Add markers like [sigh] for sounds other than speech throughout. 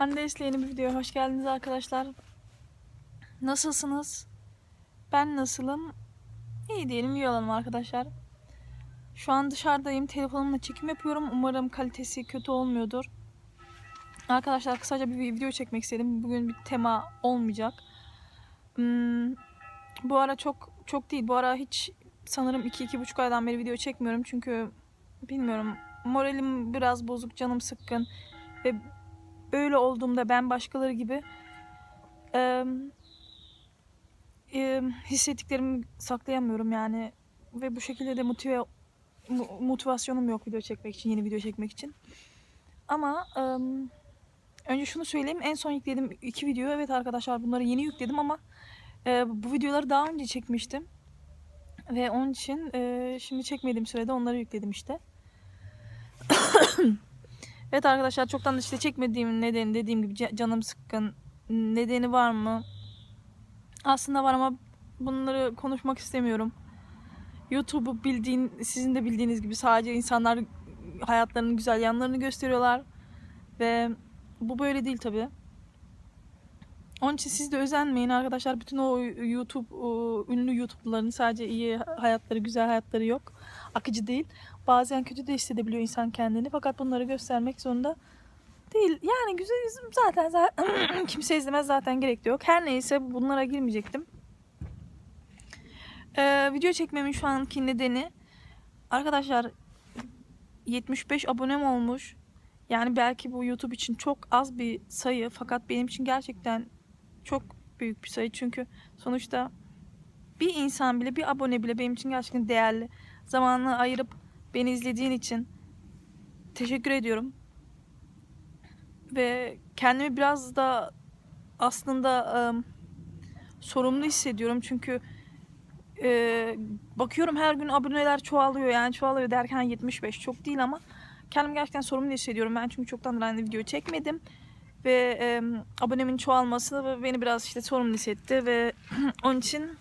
Hande yeni bir videoya hoş geldiniz arkadaşlar. Nasılsınız? Ben nasılım? İyi diyelim, iyi olalım arkadaşlar. Şu an dışarıdayım. Telefonumla çekim yapıyorum. Umarım kalitesi kötü olmuyordur. Arkadaşlar kısaca bir video çekmek istedim. Bugün bir tema olmayacak. Hmm, bu ara çok çok değil. Bu ara hiç sanırım 2-2,5 aydan beri video çekmiyorum. Çünkü bilmiyorum moralim biraz bozuk, canım sıkkın. Ve böyle olduğumda ben başkaları gibi e, e, hissettiklerimi saklayamıyorum yani. Ve bu şekilde de motive, motivasyonum yok video çekmek için, yeni video çekmek için. Ama e, önce şunu söyleyeyim. En son yüklediğim iki video. Evet arkadaşlar bunları yeni yükledim ama e, bu videoları daha önce çekmiştim. Ve onun için e, şimdi çekmediğim sürede onları yükledim işte. [coughs] evet arkadaşlar çoktan işte çekmediğim nedeni dediğim gibi ca- canım sıkkın. Nedeni var mı? Aslında var ama bunları konuşmak istemiyorum. YouTube'u bildiğin, sizin de bildiğiniz gibi sadece insanlar hayatlarının güzel yanlarını gösteriyorlar. Ve bu böyle değil tabii. Onun için siz de özenmeyin arkadaşlar. Bütün o YouTube, o ünlü YouTube'ların sadece iyi hayatları, güzel hayatları yok. Akıcı değil. Bazen kötü de hissedebiliyor insan kendini. Fakat bunları göstermek zorunda değil. Yani güzel yüzüm zaten, zaten [clears throat] kimse izlemez zaten gerek de yok. Her neyse bunlara girmeyecektim. Ee, video çekmemin şu anki nedeni arkadaşlar 75 abonem olmuş. Yani belki bu YouTube için çok az bir sayı fakat benim için gerçekten çok büyük bir sayı. Çünkü sonuçta bir insan bile, bir abone bile benim için gerçekten değerli. Zamanını ayırıp beni izlediğin için teşekkür ediyorum. Ve kendimi biraz da aslında ım, sorumlu hissediyorum. Çünkü e, bakıyorum her gün aboneler çoğalıyor. Yani çoğalıyor derken 75 çok değil ama kendimi gerçekten sorumlu hissediyorum. Ben çünkü çoktan aynı video çekmedim. Ve e, abonemin çoğalması beni biraz işte sorumlu hissetti ve [clears throat] onun için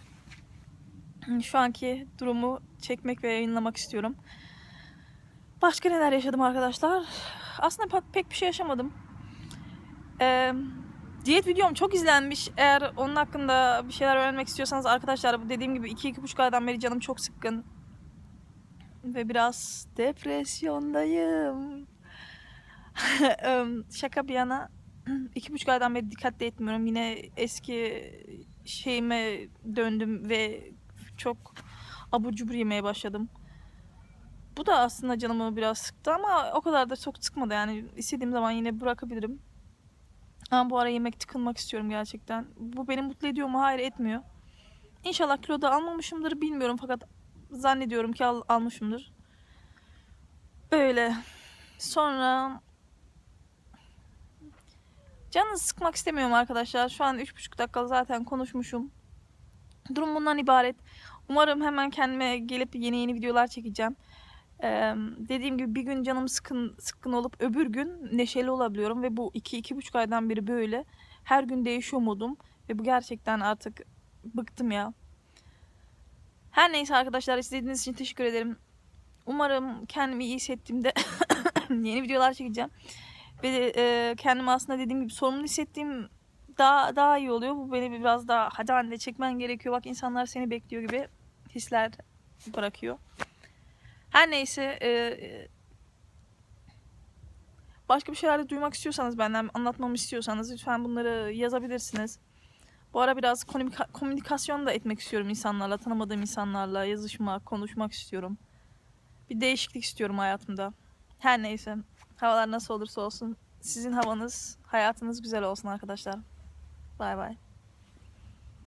şu anki durumu çekmek ve yayınlamak istiyorum. Başka neler yaşadım arkadaşlar? Aslında pek, bir şey yaşamadım. Ee, diyet videom çok izlenmiş. Eğer onun hakkında bir şeyler öğrenmek istiyorsanız arkadaşlar bu dediğim gibi 2-2,5 aydan beri canım çok sıkkın. Ve biraz depresyondayım. [laughs] Şaka bir yana [clears throat] iki buçuk aydan beri dikkat de etmiyorum. Yine eski şeyime döndüm ve çok abur cubur yemeye başladım. Bu da aslında canımı biraz sıktı ama o kadar da çok sıkmadı yani. istediğim zaman yine bırakabilirim. Ama bu ara yemek tıkınmak istiyorum gerçekten. Bu beni mutlu ediyor mu? Hayır etmiyor. İnşallah kilo da almamışımdır bilmiyorum fakat zannediyorum ki al- almışımdır. Böyle. Sonra Canınızı sıkmak istemiyorum arkadaşlar. Şu an 3,5 dakika zaten konuşmuşum. Durum bundan ibaret. Umarım hemen kendime gelip yeni yeni videolar çekeceğim. Ee, dediğim gibi bir gün canım sıkın sıkkın olup öbür gün neşeli olabiliyorum ve bu 2-2,5 aydan beri böyle. Her gün değişiyor modum ve bu gerçekten artık bıktım ya. Her neyse arkadaşlar izlediğiniz için teşekkür ederim. Umarım kendimi iyi hissettiğimde [coughs] yeni videolar çekeceğim. Ve e, kendimi aslında dediğim gibi sorumlu hissettiğim daha daha iyi oluyor. Bu beni biraz daha hadi anne çekmen gerekiyor. Bak insanlar seni bekliyor gibi hisler bırakıyor. Her neyse e, e, başka bir şeyler de duymak istiyorsanız benden anlatmamı istiyorsanız lütfen bunları yazabilirsiniz. Bu ara biraz komünika- komünikasyon da etmek istiyorum insanlarla, tanımadığım insanlarla yazışmak, konuşmak istiyorum. Bir değişiklik istiyorum hayatımda. Her neyse. Havalar nasıl olursa olsun sizin havanız, hayatınız güzel olsun arkadaşlar. Bay bay.